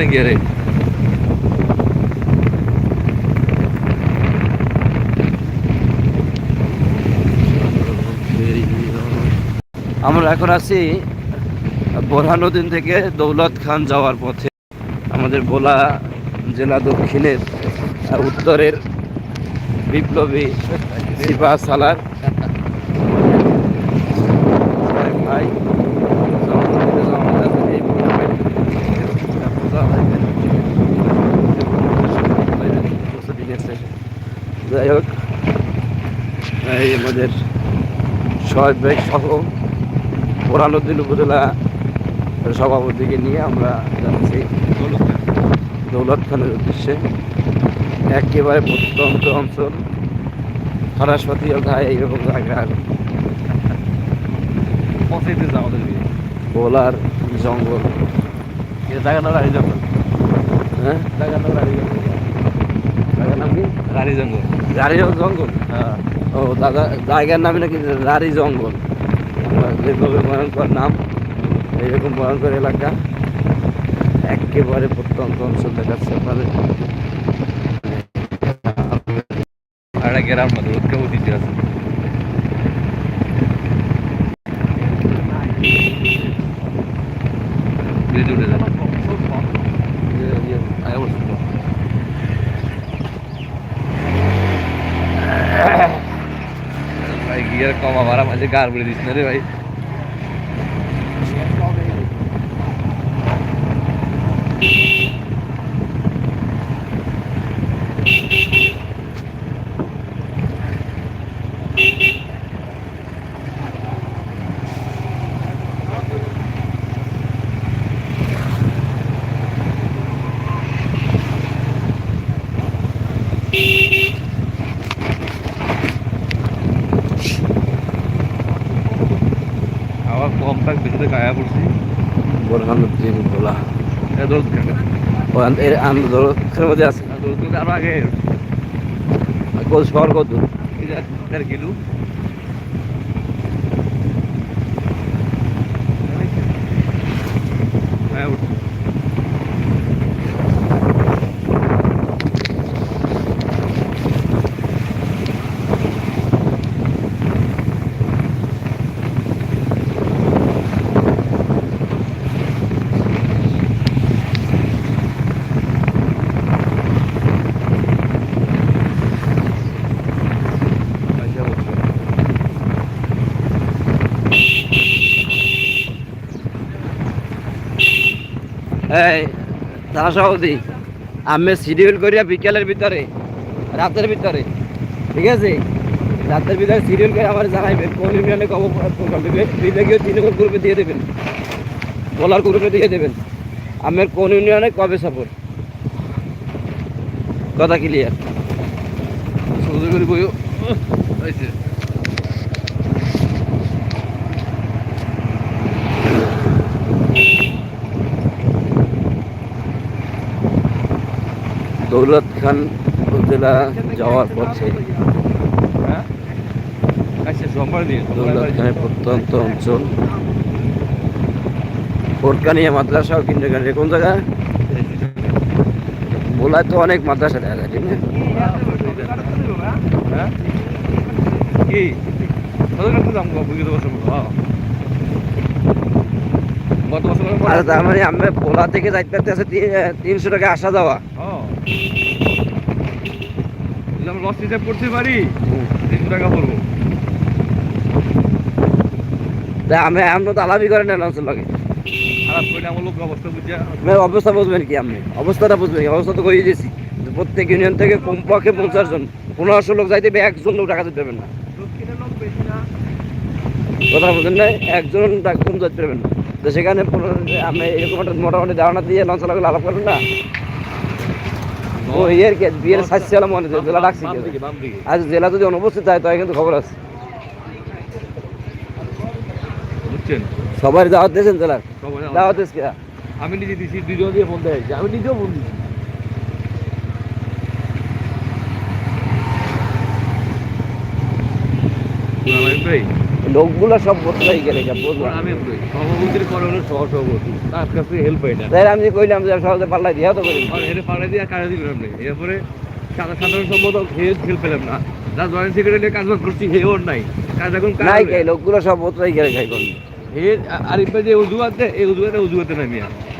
নাকি আরে আমরা এখন আছি বোরহানুদ্দিন থেকে দৌলত খান যাওয়ার পথে। আমাদের বোলা জেলা দক্ষিণের, উত্তরের বিপ্লবী সিপা সালার ভাই যাই হোক এই আমাদের শহীদ ভাই সহ বোরানুদ্দিন উপজেলা সভাপতিকে নিয়ে আমরা যাচ্ছি। দৌলত খানের উদ্দেশ্যে। একেবারে প্রত্যন্ত অঞ্চল। খরাসপাতি ঘায় এইরকম জায়গার পৌঁছাইতে আমাদের বোলার জঙ্গল। রানী জঙ্গল। হ্যাঁ? রানী জঙ্গল। জায়গার নাম কি? রানী জঙ্গল। রানী জঙ্গল। হ্যাঁ। ও, দাদা, জায়গার নামে নাকি রারি জঙ্গল। যেভাবে ভয়ঙ্কর নাম, এইরকম ভয়ঙ্কর এলাকা, একেবারে প্রত্যন্ত অঞ্চল দেখাচ্ছে আপনাদের। গ্রাম মধ্যে ওকে ঐতিহ্য আছে ব্রিজ উঠে যাবে আগে বলছিল ভাই গিয়ার কমা ভাড়া মাঝে গার বলে দিস না রে ভাই। থাক বেশিতে গায়া পড়ছি। বোরহানুদ্দিন ভোলা। এর আন্দোলনের মধ্যে আছে। আরও আগে। শহর কত দেড় কিলো থানা সভাপতি আমি শিডিউল করিয়া বিকেলের ভিতরে, রাতের ভিতরে, ঠিক আছে? রাতের ভিতরে শিডিউল করে আমার জানাইবেন, কোন ইউনিয়নে কব বিভাগীয় তৃণমূল গ্রুপে দিয়ে দেবেন। বলার গ্রুপে দিয়ে দেবেন। আমের কোন ইউনিয়নে কবে সাপোর্ট কথা ক্লিয়ার করে বইও। হয়েছে। দৌলত খান উপজেলা যাওয়ার পথে হ্যাঁ? দৌলত খানের প্রত্যন্ত অঞ্চল। ফোরকানিয়া মাদ্রাসা ও কিন্ডারগার্ডেন কোন জায়গা? বোলায় তো অনেক মাদ্রাসা দেখা যায় ঠিক না? হ্যাঁ? কি? আর তার মানে আমরা থেকে যাইতে পারতে আছে তিনশো টাকা আসা যাওয়া। আমরা লস হিসাব করতে পারি? তিনশো টাকা পড়ব তা আমি আমরা তো আলাপই করেন না লাগে অবস্থা বুঝিয়া। অবস্থা বুঝবেন কি আপনি? অবস্থাটা বুঝবেন অবস্থা তো করিয়ে দিয়েছি। প্রত্যেক ইউনিয়ন থেকে কমপক্ষে পঞ্চাশ জন পনেরোশো লোক যাইতে একজন লোক টাকা দিতে পারবেন না। কথা বুঝেন না একজন টাকা কম যাইতে পারবেন না। তো সেখানে আপনি এরকম একটা মোটামুটি ধারণা দিয়ে লঞ্চ লাগলে আলাপ করেন না। ও ইয়ের কি বিয়ের সাজছে আলাম মনে জেলা ডাকছি আজ জেলা যদি অনুপস্থিত হয় তাই কিন্তু খবর আছে। সবাই দাওয়াত দিয়েছেন জেলার? দাওয়াত দিয়েছে আমি নিজে দিছি দুজন দিয়ে ফোন দেয়। আমি নিজেও ফোন দিছি। ভাই। লোকগুলো সব বদলাই গেলে আমি সভাপতির পরে হলো সহ সভাপতি তার কাছ হেল্প না। তাই আমি কইলাম যে সহজে পাল্লাই দিয়া তো করি হেরে পাড়া দিয়ে কাজে আপনি। এরপরে সাদা সাধারণ সম্পাদক হেল্প হেল্প পেলাম না। যা জয়েন্ট সেক্রেটারি কাজ করছি হে ওর নাই। কাজ এখন কার নাই কে? লোকগুলো সব বদলাই গেলে খাই কোন হে আরিফ ভাই যে উজুয়াতে এই উজুয়াতে উজুয়াতে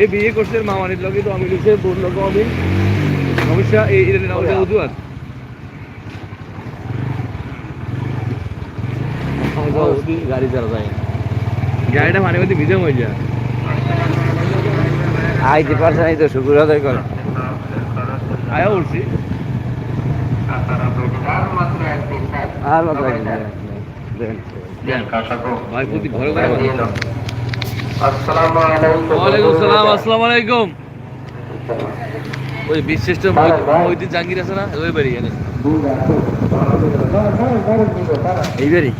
এ বিয়ে করছে মামানির লগে তো আমি লিখছে বোন লোক আমি সমস্যা এই এটা না গাড়িটা মানে মধ্যে ভিজে হয়ে যায় আইতে পারছে নাই তো শুকুর আদায় করে আয়া উঠছি আর মাত্র ভাই প্রতি ঘরে ঘরে আসসালামু আলাইকুম ওয়ালাইকুম সালাম আসসালামু আলাইকুম ওই বিশিষ্ট মহিউদ্দিন জাহাঙ্গীর আছে না ওই বাড়ি এখানে এইবারই এদিক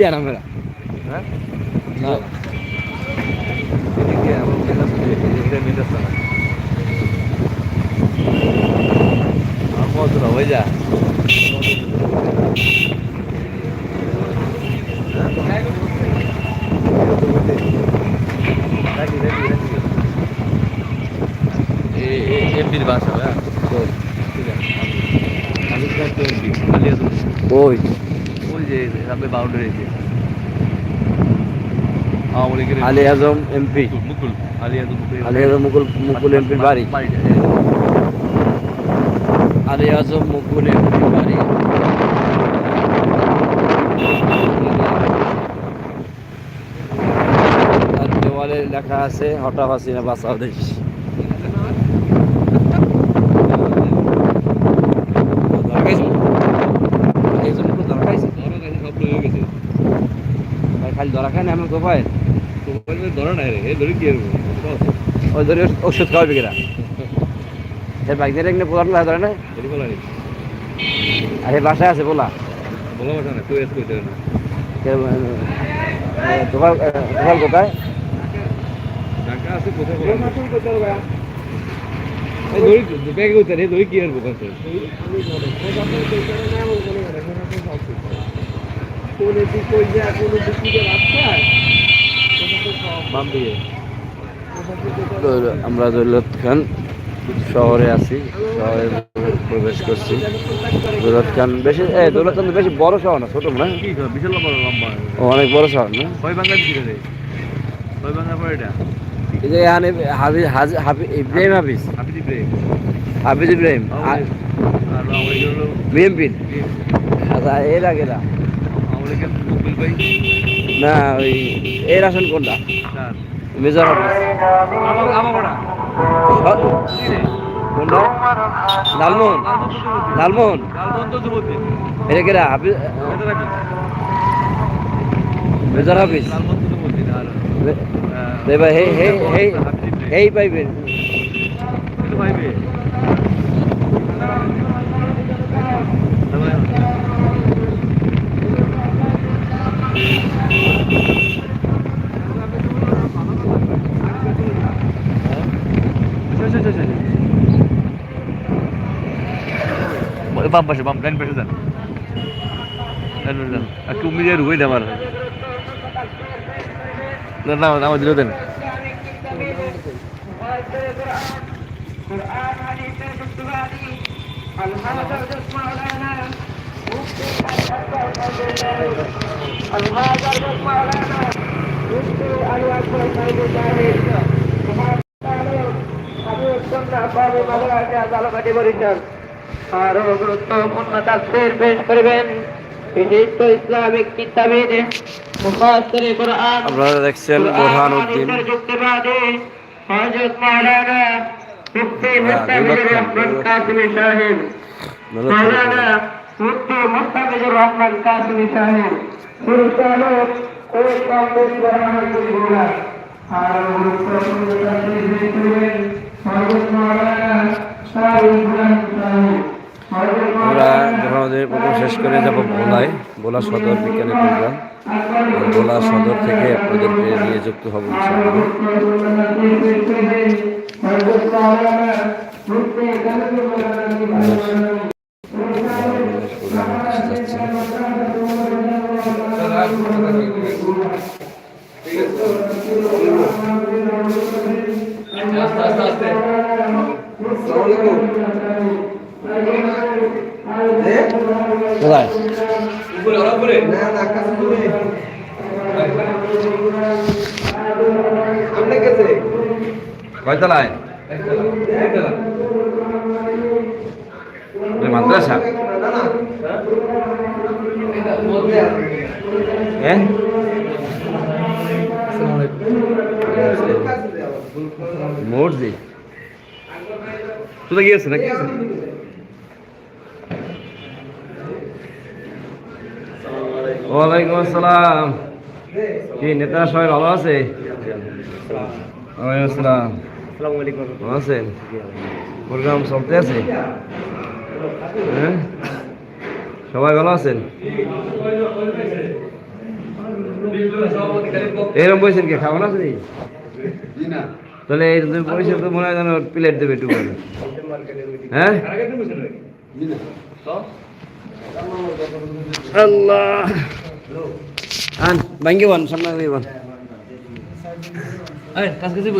দিয়ে আরাম করা হ্যাঁ? না। এদিকে আমার না হয়ে যা এমপির বাসা হ্যাঁ। এমপি আলিয়াদুল ওই। ওই যে সামনে বাউন্ডারি আছে আলী আজম এমপি মুকুল, আলী আজম মুকুল মুকুল এমপির বাড়ি। আলী আজম মুকুল এমপির বাড়ি। দেওয়ালে লেখা আছে হঠাৎ হাসিনা বাঁচাও দেশ ধরা খাইছো? এই জন্য তো ধরা খাইছে। ধরা গেছে সব হয়ে গেছে ভাই খালি ধরা খায় না আমি ধরা নাই রে এ ধরে কি করব? ওই ধরে ওষুধ খাওয়াবে কিনা? বাইক এখানে ধরে না? আর বাসায় আছে পোলা। বলা কথা না তুই এস কইতে না। তোমার তোমার কোথায়? ঢাকা আছে কোথায় বলা এই ধরি ব্যাগে কইতে রে ধরি কি করব কাছে বাম দিয়ে আমরা দৌলত খান শহরে আছি শহরে প্রবেশ করছি। দৌলত খান বেশি এ দৌলত খান বেশি বড় শহর না ছোট না? বিশাল লম্বা। লম্বা অনেক বড় শহর না? কয় বাঙ্গা দিছিল রে। কয় বাঙ্গা পরে এটা। এই যে এখানে হাফিজ হাফিজ ইব্রাহিম হাফিজ। হাফিজ ইব্রাহিম। হাফিজ ইব্রাহিম বিএমপির। আচ্ছা এর আগে না ভাই? না ওই এর আসন কোনটা? মেজর রে কোনটা? লালমোহন। লালমোহন এটা কেরা হাফিজ মেজর হাফিজ হে হে হে হেই পাইবেন। কিন্তু বাম পাশে বাম ডান পাশে যান। কেউ মিলিয়ে রুই আমার। না আমার দিল দেন। আরো গুরুত্বপূর্ণ তাফসীর পেশ করবেন বিশিষ্ট ইসলামিক চিন্তাবিদ মুফাসসির কোরআন আপনারা দেখছেন বোরহান উদ্দিন হাদিসের যুক্তিবাদী হযরত মাওলানা মুফতি মুস্তাফিজুর রহমান কাসিমি সাহেব মাওলানা মুফতি মুস্তাফিজুর রহমান কাসিমি সাহেব পরিচালক ও কংগ্রেস রহমাতুল্লাহ আরো গুরুত্বপূর্ণ তাফসীর পেশ করবেন হযরত মাওলানা আমরা যখন আমাদের প্রোগ্রাম শেষ করে যাব ভোলায়, ভোলা সদর বিজ্ঞানের প্রোগ্রাম। ভোলা সদর থেকে আপনাদেরকে নিয়ে যুক্ত হব কোথায় উপরে ওরা উপরে কয়তলায় এ মাদ্রাসা হ্যাঁ মসজিদ কোথায় গিয়েছে নাকি? ওয়ালাইকুম আসসালাম। কি সবাই ভালো আছে? ওয়ালাইকুম আসসালাম। ভালো আছেন? প্রোগ্রাম চলতে আছে? হ্যাঁ? সবাই ভালো আছেন? এরকম বলছেন কি? খাবার আছে? তাহলে এই তুমি পয়সা তো মনে হয় যেন প্লেট দেবে একটু করে। হ্যাঁ? আল্লাহ। আন ভাঙ্গি বান সামনে বান। কাজ কাছে